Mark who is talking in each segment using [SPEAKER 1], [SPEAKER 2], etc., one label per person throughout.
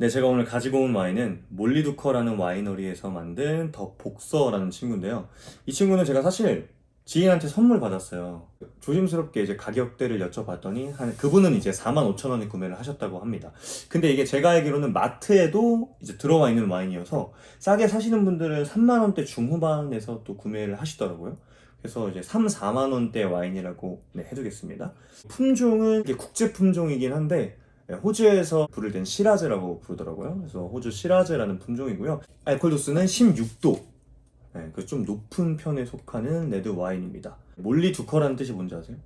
[SPEAKER 1] 네, 제가 오늘 가지고 온 와인은 몰리두커라는 와이너리에서 만든 더 복서라는 친구인데요. 이 친구는 제가 사실 지인한테 선물 받았어요. 조심스럽게 이제 가격대를 여쭤봤더니 한 그분은 이제 4만 5천 원에 구매를 하셨다고 합니다. 근데 이게 제가 알기로는 마트에도 이제 들어와 있는 와인이어서 싸게 사시는 분들은 3만 원대 중후반에서 또 구매를 하시더라고요. 그래서 이제 3, 4만 원대 와인이라고 네, 해두겠습니다. 품종은 국제 품종이긴 한데 네, 호주에서 불을 댄 시라즈라고 부르더라고요. 그래서 호주 시라즈라는 품종이고요. 알코올 도수는 16도. 네, 그좀 높은 편에 속하는 레드 와인입니다. 몰리 두커라는 뜻이 뭔지 아세요?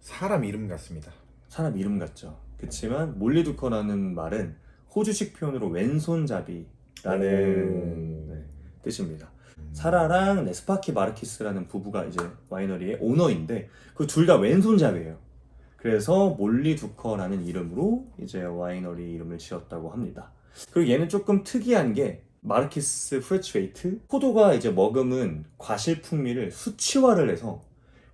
[SPEAKER 2] 사람 이름 같습니다.
[SPEAKER 1] 사람 이름 같죠. 그렇지만 몰리 두커라는 말은 호주식 표현으로 왼손잡이라는
[SPEAKER 2] 오.
[SPEAKER 1] 네, 뜻입니다.
[SPEAKER 2] 음.
[SPEAKER 1] 사라랑 네스파키 마르키스라는 부부가 이제 와이너리의 오너인데 그 둘 다 왼손잡이에요. 그래서 몰리 두커라는 이름으로 이제 와이너리 이름을 지었다고 합니다. 그리고 얘는 조금 특이한 게 마르키스 프레츠웨이트 포도가 이제 머금은 과실 풍미를 수치화를 해서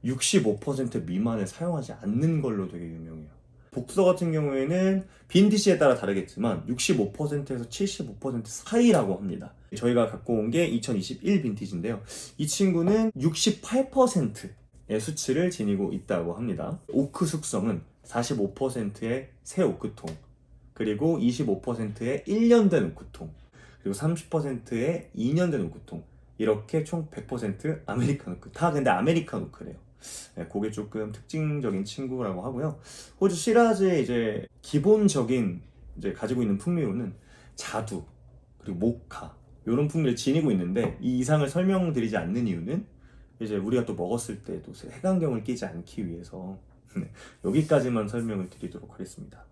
[SPEAKER 1] 65% 미만을 사용하지 않는 걸로 되게 유명해요. 복서 같은 경우에는 빈티지에 따라 다르겠지만 65%에서 75% 사이라고 합니다. 저희가 갖고 온 게 2021 빈티지인데요. 이 친구는 68%의 수치를 지니고 있다고 합니다. 오크 숙성은 45%의 새 오크통, 그리고 25%의 1년 된 오크통, 그리고 30%의 2년 된 오크통, 이렇게 총 100% 아메리칸 오크. 다 근데 아메리칸 오크래요. 네, 그게 조금 특징적인 친구라고 하고요. 호주 시라즈의 이제 기본적인 이제 가지고 있는 풍미로는 자두 그리고 모카 이런 풍미를 지니고 있는데 이 이상을 설명드리지 않는 이유는 이제 우리가 또 먹었을 때도 색안경을 끼지 않기 위해서 네, 여기까지만 설명을 드리도록 하겠습니다.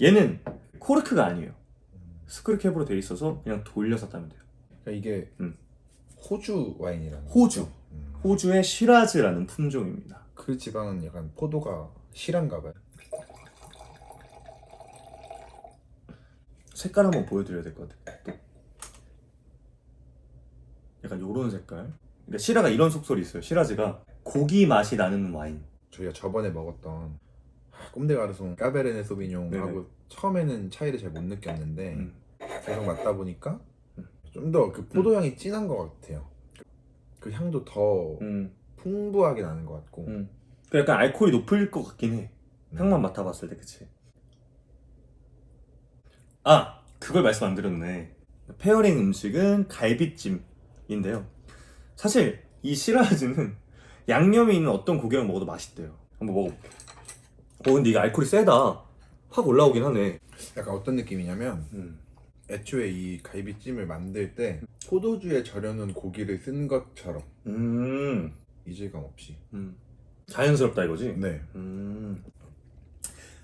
[SPEAKER 1] 얘는 코르크가 아니에요. 스크류캡으로 되어 있어서 그냥 돌려서 따면 돼요.
[SPEAKER 2] 그러니까 이게
[SPEAKER 1] 음.
[SPEAKER 2] 호주 와인이라는
[SPEAKER 1] 호주.
[SPEAKER 2] 음.
[SPEAKER 1] 호주의 시라즈라는 품종입니다.
[SPEAKER 2] 그 지방은 약간 포도가 실한가 봐요.
[SPEAKER 1] 색깔 한번 보여드려야 될 것 같아요. 또. 약간 요런 색깔. 그러니까 시라가 이런 속설이 있어요. 시라즈가 고기 맛이 나는 와인.
[SPEAKER 2] 저희가 저번에 먹었던 꼼데 가르송 까베르네 소비뇽하고 처음에는 차이를 잘 못 느꼈는데
[SPEAKER 1] 음.
[SPEAKER 2] 계속 맡다 보니까
[SPEAKER 1] 음.
[SPEAKER 2] 좀더 그 포도 향이 진한 것 같아요. 그 향도 더
[SPEAKER 1] 음,
[SPEAKER 2] 풍부하게 나는 것 같고
[SPEAKER 1] 음. 그 약간 알코올이 높을 것 같긴 해.
[SPEAKER 2] 음.
[SPEAKER 1] 향만 맡아봤을 때, 그치? 아! 그걸 말씀 안 드렸네. 페어링 음식은 갈비찜인데요. 사실 이 시라즈는 양념이 있는 어떤 고기랑 먹어도 맛있대요. 한번 먹어볼게. 어, 근데 이게 알코올이 세다. 확 올라오긴 하네.
[SPEAKER 2] 약간 어떤 느낌이냐면
[SPEAKER 1] 음.
[SPEAKER 2] 애초에 이 갈비찜을 만들 때 포도주에 절여놓은 고기를 쓴 것처럼
[SPEAKER 1] 음.
[SPEAKER 2] 이질감 없이
[SPEAKER 1] 음. 자연스럽다 이거지?
[SPEAKER 2] 네
[SPEAKER 1] 음.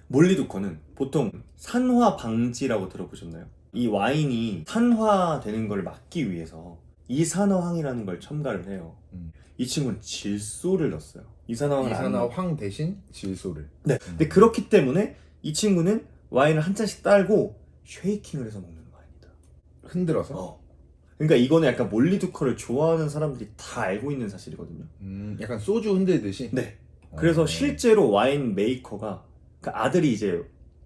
[SPEAKER 1] 몰리두커는 보통 산화 방지라고 들어보셨나요? 이 와인이 산화되는 걸 막기 위해서 이산화황이라는 걸 첨가를 해요.
[SPEAKER 2] 음.
[SPEAKER 1] 이 친구는 질소를 넣었어요. 이산화황을 안
[SPEAKER 2] 이산화
[SPEAKER 1] 넣어.
[SPEAKER 2] 황 대신 질소를
[SPEAKER 1] 네. 근데 그렇기 때문에 이 친구는 와인을 한 잔씩 딸고 쉐이킹을 해서 먹는 와인이다.
[SPEAKER 2] 흔들어서
[SPEAKER 1] 어. 그러니까 이거는 약간 몰리두커를 좋아하는 사람들이 다 알고 있는 사실이거든요.
[SPEAKER 2] 음, 약간 소주 흔들듯이
[SPEAKER 1] 네. 그래서
[SPEAKER 2] 어.
[SPEAKER 1] 실제로 와인 메이커가 그 아들이 이제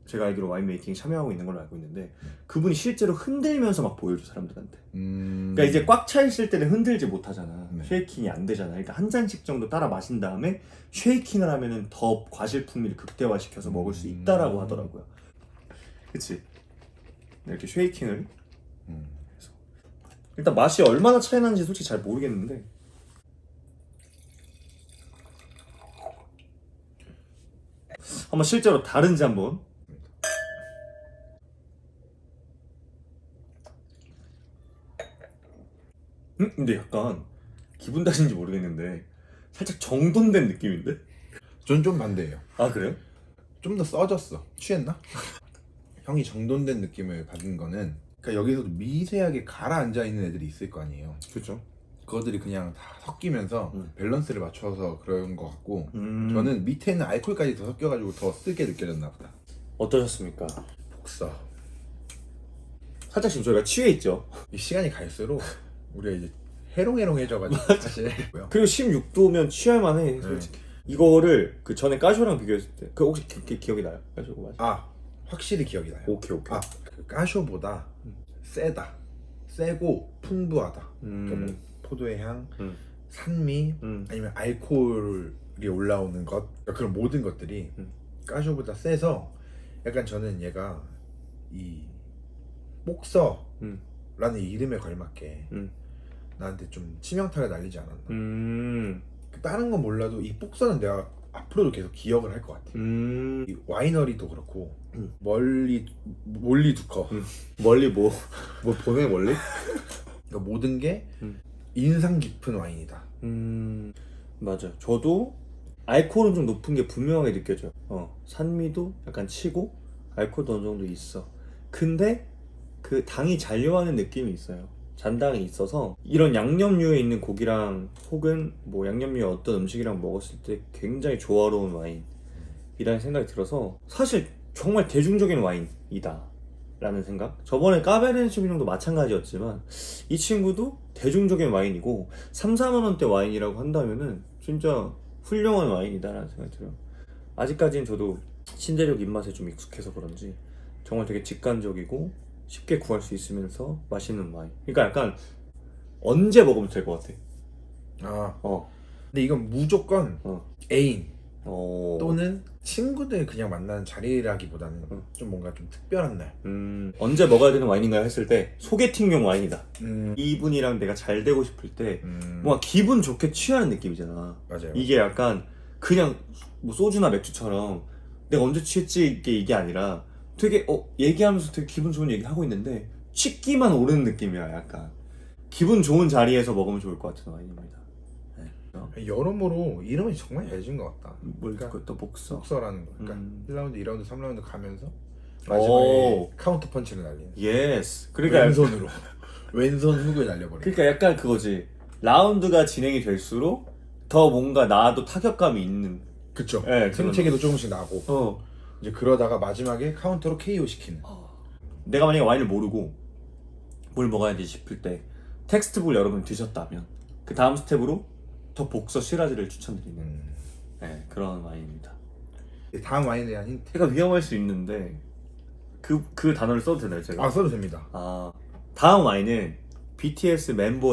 [SPEAKER 1] 제가 알기로 와인 메이킹 참여하고 있는 걸로 알고 있는데 그분이 실제로 흔들면서 막 보여줘 사람들한테.
[SPEAKER 2] 음...
[SPEAKER 1] 그러니까 이제 꽉 차 있을 때는 흔들지 못하잖아.
[SPEAKER 2] 네.
[SPEAKER 1] 쉐이킹이 안 되잖아. 그러니까 한 잔씩 정도 따라 마신 다음에 쉐이킹을 하면은 더 과실 풍미를 극대화시켜서 먹을 수 있다라고
[SPEAKER 2] 음.
[SPEAKER 1] 하더라고요. 그치? 네, 이렇게 쉐이킹을
[SPEAKER 2] 음.
[SPEAKER 1] 일단 맛이 얼마나 차이 나는지 솔직히 잘 모르겠는데 한번 실제로 다른지 한번 음? 근데 약간 기분 탓인지 모르겠는데 살짝 정돈된 느낌인데?
[SPEAKER 2] 전 좀 반대예요
[SPEAKER 1] 아 그래요?
[SPEAKER 2] 좀 더 써졌어 취했나? 형이 정돈된 느낌을 받은 거는 그러니까 여기서도 미세하게 가라앉아 있는 애들이 있을 거 아니에요
[SPEAKER 1] 그렇죠
[SPEAKER 2] 그거들이 그냥 다 섞이면서
[SPEAKER 1] 음.
[SPEAKER 2] 밸런스를 맞춰서 그런 거 같고
[SPEAKER 1] 음,
[SPEAKER 2] 저는 밑에는 알코올까지 더 섞여가지고 더 쓰게 느껴졌나 보다
[SPEAKER 1] 어떠셨습니까?
[SPEAKER 2] 복사
[SPEAKER 1] 살짝 지금 저희가 취해 있죠
[SPEAKER 2] 이 시간이 갈수록 우리가 이제 해롱해롱해져가지고 사실
[SPEAKER 1] 그리고 16도면 취할만해 솔직히 이거를 그 전에 까쇼랑 비교했을 때 그 혹시 기, 기, 기억이 나요? 까쇼 맞아
[SPEAKER 2] 아 확실히 기억이 나요
[SPEAKER 1] 오케이 오케이
[SPEAKER 2] 아, 그 까쇼보다 세다. 세고 풍부하다. 그러니까 뭐
[SPEAKER 1] 음,
[SPEAKER 2] 포도의 향,
[SPEAKER 1] 음.
[SPEAKER 2] 산미,
[SPEAKER 1] 음,
[SPEAKER 2] 아니면 알코올이 올라오는 것 그러니까 그런 모든 것들이
[SPEAKER 1] 음.
[SPEAKER 2] 까쇼보다 세서 약간 저는 얘가 이 복서라는
[SPEAKER 1] 음.
[SPEAKER 2] 이름에 걸맞게
[SPEAKER 1] 음.
[SPEAKER 2] 나한테 좀 치명타를 날리지 않았나
[SPEAKER 1] 음,
[SPEAKER 2] 그 다른 건 몰라도 이 복서는 내가 앞으로도 계속 기억을 할 것 같아
[SPEAKER 1] 음.
[SPEAKER 2] 이 와이너리도 그렇고
[SPEAKER 1] 음.
[SPEAKER 2] 멀리 몰리 두커
[SPEAKER 1] 음. 멀리 뭐?
[SPEAKER 2] 뭐 보내 멀리 그러니까 모든 게
[SPEAKER 1] 음.
[SPEAKER 2] 인상 깊은 와인이다
[SPEAKER 1] 음, 맞아. 저도 알코올은 좀 높은 게 분명하게 느껴져요. 어, 산미도 약간 치고 알코올도 어느 정도 있어. 근데 그 당이 잔류하는 느낌이 있어요. 잔당이 있어서 이런 양념류에 있는 고기랑 혹은 뭐 양념류의 어떤 음식이랑 먹었을 때 굉장히 조화로운 와인이라는 생각이 들어서 사실 정말 대중적인 와인이다. 라는 생각? 저번에 까베르네 쇼비뇽도 마찬가지였지만 이 친구도 대중적인 와인이고 3, 4만 원대 와인이라고 한다면은 진짜 훌륭한 와인이다 라는 생각이 들어요. 아직까지는 저도 신대륙 입맛에 좀 익숙해서 그런지 정말 되게 직관적이고 쉽게 구할 수 있으면서 맛있는 와인. 그러니까 약간 언제 먹으면 될 것 같아.
[SPEAKER 2] 아
[SPEAKER 1] 어.
[SPEAKER 2] 근데 이건 무조건
[SPEAKER 1] 어.
[SPEAKER 2] 애인
[SPEAKER 1] 어.
[SPEAKER 2] 또는 친구들 그냥 만나는 자리라기보다는
[SPEAKER 1] 음.
[SPEAKER 2] 좀 뭔가 좀 특별한 날.
[SPEAKER 1] 음, 언제 먹어야 되는 와인인가요? 했을 때 소개팅용 와인이다.
[SPEAKER 2] 음,
[SPEAKER 1] 이분이랑 내가 잘 되고 싶을 때
[SPEAKER 2] 음,
[SPEAKER 1] 뭔가 기분 좋게 취하는 느낌이잖아.
[SPEAKER 2] 맞아요.
[SPEAKER 1] 이게 약간 그냥 뭐 소주나 맥주처럼 내가 언제 취했지 이게 이게 아니라 되게 어 얘기하면서 되게 기분 좋은 얘기 하고 있는데 취기만 오르는 느낌이야 약간 기분 좋은 자리에서 먹으면 좋을 것 같은 와인입니다. 네.
[SPEAKER 2] 여러모로 이름이 정말 잘 지은 것 같다.
[SPEAKER 1] 뭘
[SPEAKER 2] 그러니까
[SPEAKER 1] 그또 복서.
[SPEAKER 2] 속서라는 거. 그러니까
[SPEAKER 1] 음.
[SPEAKER 2] 1라운드, 2라운드, 3라운드 가면서
[SPEAKER 1] 오.
[SPEAKER 2] 마지막에 카운터 펀치를 날리는.
[SPEAKER 1] 예스. 그러니까
[SPEAKER 2] 왼손으로 왼손 훅을 날려버리는.
[SPEAKER 1] 그러니까 약간 그거지. 라운드가 진행이 될수록 더 뭔가 나도 타격감이 있는.
[SPEAKER 2] 그쵸.
[SPEAKER 1] 예,
[SPEAKER 2] 생체기도 조금씩 나고
[SPEAKER 1] 어.
[SPEAKER 2] 이제 그러다가 마지막에 카운터로 KO 시키는.
[SPEAKER 1] 내가 만약에 와인을 모르고 뭘 먹어야 지 싶을 때 텍스트북을 여러분 드셨다면 그 다음 스텝으로 더 복서 시라즈를 추천드리는
[SPEAKER 2] 음.
[SPEAKER 1] 네, 그런 와인입니다.
[SPEAKER 2] 다음 와인에 대한 힌트.
[SPEAKER 1] 제가 위험할 수 있는데 그, 그 단어를 써도 되나요 제가?
[SPEAKER 2] 아 써도 됩니다.
[SPEAKER 1] 아, 다음 와인은 BTS 멤버의